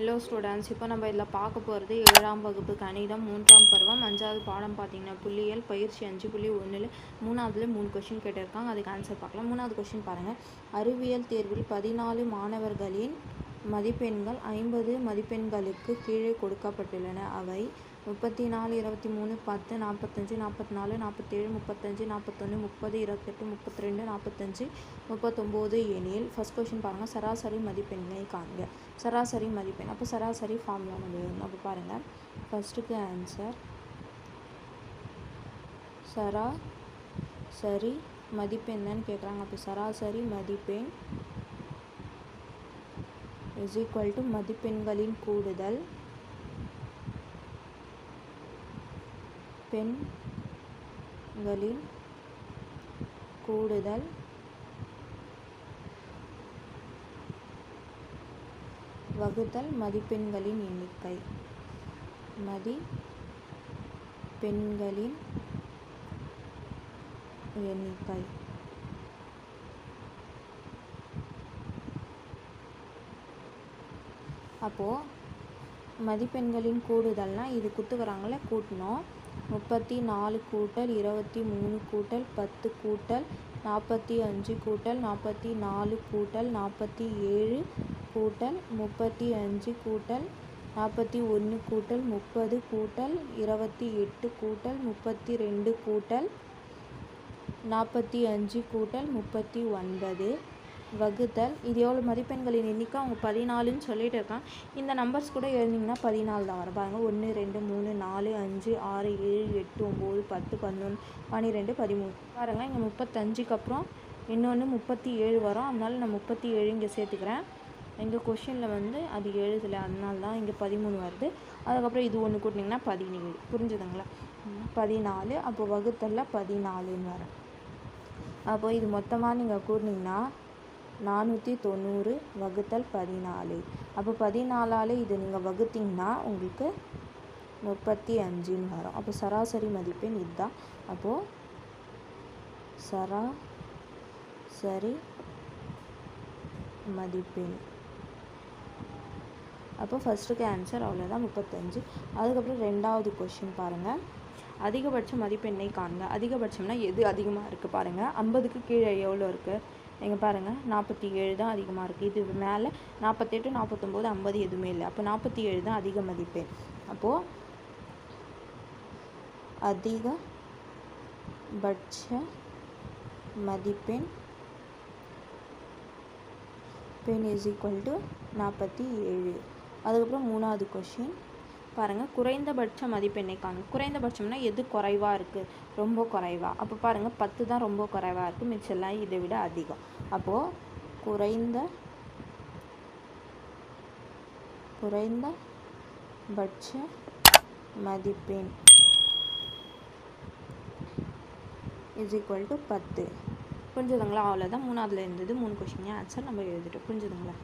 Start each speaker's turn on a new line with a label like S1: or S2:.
S1: Hello students இப்போ நம்ம இதில் பார்க்க போகிறது ஏழாம் வகுப்பு கணிதம் மூன்றாம் பருவம் அஞ்சாவது பாடம் பார்த்தீங்கன்னா புள்ளியல் பயிற்சி அஞ்சு புள்ளி ஒன்றில் மூணாவதுல மூணு கொஷின் கேட்டிருக்காங்க. அதுக்கு ஆன்சர் பார்க்கலாம். மூணாவது கொஷின் பாருங்கள் அறிவியல் தேர்வில் பதினாலு மாணவர்களின் மதிப்பெண்கள் ஐம்பது மதிப்பெண்களுக்கு கீழே கொடுக்கப்பட்டுள்ளன. அவை முப்பத்தி நாலு இருபத்தி மூணு பத்து நாற்பத்தஞ்சு நாற்பத்தி நாலு நாற்பத்தேழு முப்பத்தஞ்சு நாற்பத்தொன்று முப்பது இருபத்தெட்டு முப்பத்தி ரெண்டு நாற்பத்தஞ்சு முப்பத்தொம்போது எனில் ஃபஸ்ட் கொஷின் பாருங்கள் சராசரி மதிப்பெண்ணை காண்க. சராசரி மதிப்பெண். அப்போ சராசரி ஃபார்முலா நம்ம அப்போ பாருங்கள் ஃபஸ்ட்டுக்கு ஆன்சர் சரா சரி மதிப்பெண் கேட்குறாங்க அப்போ சராசரி மதிப்பெண் இஸ் ஈக்குவல் டு மதிப்பெண்களின் கூடுதல் பெண்களின் கூடுதல் வகுத்தல் மதிப்பெண்களின் எண்ணிக்கை. மதி பெண்களின் எண்ணிக்கை. அப்போது மதிப்பெண்களின் கூடுதல்னால் இது குத்துக்கிறாங்களே கூட்டணும் முப்பத்தி நாலு கூட்டல் இருபத்தி மூணு கூட்டல் பத்து கூட்டல் நாற்பத்தி அஞ்சு கூட்டல் நாற்பத்தி நாலு கூட்டல் நாற்பத்தி ஏழு கூட்டல் முப்பத்தி அஞ்சு கூட்டல் நாற்பத்தி ஒன்று கூட்டல் முப்பது கூட்டல் இருபத்தி எட்டு கூட்டல் முப்பத்தி ரெண்டு கூட்டல் நாற்பத்தி அஞ்சு கூட்டல் முப்பத்தி ஒன்பது வகுத்தல். இது எவ்வளோ மதிப்பெண்களின் எண்ணிக்கை? அவங்க பதினாலுன்னு சொல்லிட்டு இருக்கான் இந்த நம்பர்ஸ் கூட எழுதிங்கன்னா பதினாலு தான் வரும். பாருங்கள் ஒன்று ரெண்டு மூணு நாலு அஞ்சு ஆறு ஏழு எட்டு ஒம்பது பத்து பதினொன்று பன்னிரெண்டு பதிமூணு. பாருங்கள் இங்கே முப்பத்தஞ்சுக்கு அப்புறம் இன்னொன்று முப்பத்தி ஏழு வரும். அதனால நான் முப்பத்தி ஏழு இங்கே சேர்த்துக்கிறேன். எங்கள் கொஷினில் வந்து அது எழுதலை. அதனால தான் இங்கே பதிமூணு வருது. அதுக்கப்புறம் இது ஒன்று கூட்டினீங்கன்னா பதினேழு. புரிஞ்சுதுங்களா? பதினாலு. அப்போ வகுத்தலில் பதினாலுன்னு வரும். அப்போது இது மொத்தமாக நீங்கள் கூட்டினீங்கன்னா நானூற்றி தொண்ணூறு வகுத்தல் பதினாலு. அப்போ பதினாலால் இது நீங்கள் வகுத்தீங்கன்னா உங்களுக்கு முப்பத்தி அஞ்சுன்னு வரும். அப்போ சராசரி மதிப்பெண் இதுதான். அப்போது சரா சரி மதிப்பெண். அப்போ ஃபஸ்ட்டுக்கு ஆன்சர் அவ்வளோதான் முப்பத்தஞ்சு. அதுக்கப்புறம் ரெண்டாவது கொஷின் பாருங்கள் அதிகபட்ச மதிப்பெண்ணை காணுங்க அதிகபட்சம்னா எது அதிகமாக இருக்குது பாருங்கள் ஐம்பதுக்கு கீழே எவ்வளோ இருக்குது இங்கே பாருங்கள் நாற்பத்தி ஏழு தான் அதிகமாக இருக்குது இது மேலே நாற்பத்தெட்டு நாற்பத்தொம்போது ஐம்பது எதுவுமே இல்லை. அப்போ நாற்பத்தி ஏழு தான் அதிக மதிப்பெண் அப்போது அதிகபட்ச மதிப்பெண் பெண் இஸ் ஈக்குவல் டு நாற்பத்தி ஏழு. அதுக்கப்புறம் மூணாவது கொஷின் பாருங்கள் குறைந்தபட்ச மதிப்பெண்ணை காணும் குறைந்தபட்சம்னா எது குறைவாக இருக்குது ரொம்ப குறைவா. அப்போ பாருங்கள் பத்து தான் ரொம்ப குறைவாக இருக்குது மிச்சம்லாம் இதை விட அதிகம். அப்போது குறைந்த குறைந்த பட்ச மதிப்பெண் இஸ் ஈக்குவல் டு பத்து. புரிஞ்சுதுங்களா? அவ்வளோதான் மூணாவதுல இருந்தது மூணு கொஷின் ஆன்சர் நம்ம எழுதிட்டோம். புரிஞ்சுதுங்களா?